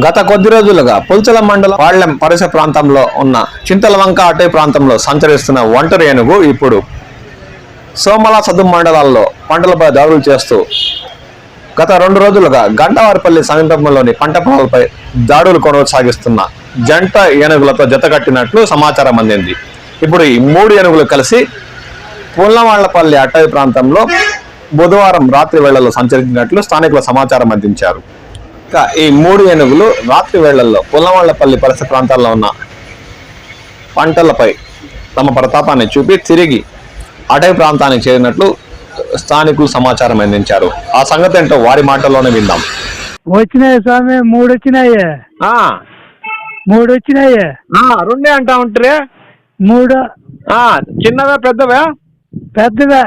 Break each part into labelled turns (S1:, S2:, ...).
S1: గత కొద్ది రోజులుగా పుల్చల మండలం పాళ్ళెం పరిస ప్రాంతంలో ఉన్న చింతలవంక అటే ప్రాంతంలో సంచరిస్తున్న ఒంటరి ఏనుగు ఇప్పుడు సోమల సదు మండలాల్లో పంటలపై దాడులు చేస్తూ గత రెండు రోజులుగా గంటవారిపల్లి సమీపంలోని పంట పొలాలపై దాడులు కొనసాగిస్తున్న జంట ఏనుగులతో జతకట్టినట్లు సమాచారం అందింది. ఇప్పుడు ఈ మూడు ఏనుగులు కలిసి పుల్లవాళ్ళపల్లి అటవీ ప్రాంతంలో బుధవారం రాత్రి వేళల్లో సంచరించినట్లు స్థానికుల సమాచారం అందించారు. ఇక ఈ మూడు ఏనుగులు రాత్రి వేళల్లో పుల్లవాళ్ళపల్లి పరిసర ప్రాంతాల్లో ఉన్న పంటలపై తమ ప్రతాపాన్ని చూపి తిరిగి అటవీ ప్రాంతానికి చేరినట్లు స్థానికులు సమాచారం అందించారు. ఆ సంగతి ఏంటో వారి మాటల్లోనే విందాం.
S2: వచ్చినాయి స్వామి మూడు వచ్చినాయి మూడు వచ్చినాయి
S1: రెండే అంటా ఉంటారే?
S2: మూడు.
S1: చిన్నవే పెద్దవే?
S2: పెద్దవే.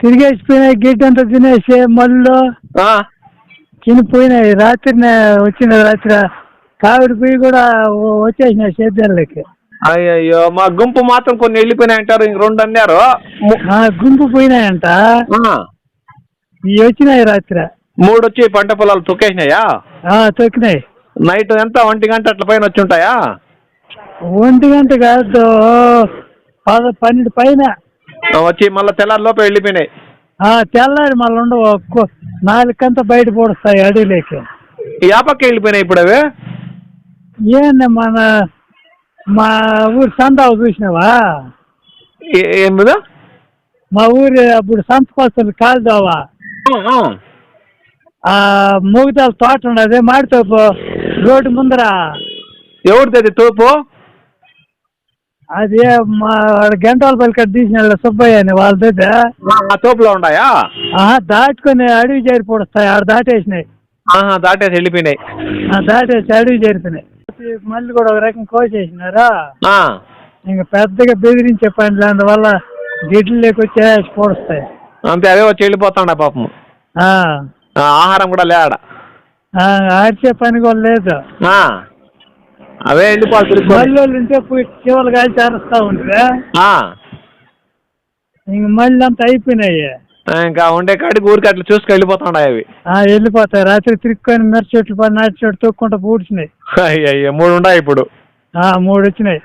S2: తిరిగేసిపోయినాయి గిడ్డ అంతా తినేసి మళ్ళు చినిపోయినాయి రాత్రి వచ్చిన రాత్రి కావిడి పోయి కూడా వచ్చేసినాయి సేద్యాలకి.
S1: అయ్యయ్యో మా గుంపు మాత్రం కొన్ని వెళ్ళిపోయినాయి అంటారు ఇంక రెండు అన్నారు.
S2: గుంపు పోయినాయంట. ఇవి వచ్చినాయి రాత్రి.
S1: మూడు వచ్చి పంట పొలాలు తొక్కేసినాయా?
S2: ఆ, తొక్కినాయి.
S1: నైట్ ఎంత ఒంటి గంట అట్ల పైన వచ్చి ఉంటాయా?
S2: ఒంటి గంట కాదు పద పన్నెండు పైన.
S1: వచ్చి మళ్ళీ తెల్లారి లోపే వెళ్ళిపోయినాయి.
S2: తెల్లారి మళ్ళీ ఉండవు నాలుగంతా బయట పొడుస్తాయి అడవిలోకి
S1: పక్క వెళ్ళిపోయినాయి ఇప్పుడు అవి?
S2: ఏంది మన మా ఊరు సంతావు చూసినావా?
S1: ఏ- మీద?
S2: మా ఊరు అప్పుడు సంతకొస్తుంది కాలుదోవా. ఆ మూగిదాల తోట ఉన్నది మాడితోపు రోడ్డు ముందర.
S1: ఎవరిది తోపు?
S2: అది మా గంటల పలికడ తీసిన సుబ్బయ్య అని వాళ్ళ దగ్గర.
S1: ఆ తోపులో ఉన్నాయా
S2: దాటుకొని అడవి చేరి పొడుస్తాయి ఆడ దాటేసినాయి.
S1: దాటేసి వెళ్ళిపోయినాయి.
S2: ఆ, దాటేసి అడవి చేరిపోయినాయి మళ్ళీ కూడా ఒక రకం కోసేసినారా? ఇంకా పెద్దగా బెదిరించే పని లేని వల్ల గిడ్లు లేకొచ్చి పొడుస్తాయి.
S1: అంతే అవే వచ్చి వెళ్ళిపోతాండా
S2: ఆ,
S1: ఆహారం కూడా లేడ?
S2: ఆ, ఆర్చే పని కూడా లేదు.
S1: అవే తిరుక్కొని.
S2: మళ్ళీ ఉంటే చివరి కాల్చి అరుస్తా ఉంటే ఇంక మళ్ళీ అంతా అయిపోయినాయి.
S1: ఇంకా ఉండే కాడికి ఊరికి అట్లా చూసుకు వెళ్ళిపోతాండా అవి.
S2: ఆ, వెళ్ళిపోతాయి. రాత్రి తిరుక్కొని మిరచెట్లు పడి నాటి చెట్లు తొక్కుంటూ పూడ్చినాయి.
S1: అయ్యయ్యో మూడు ఉన్నాయి ఇప్పుడు.
S2: ఆ, మూడు వచ్చినాయి.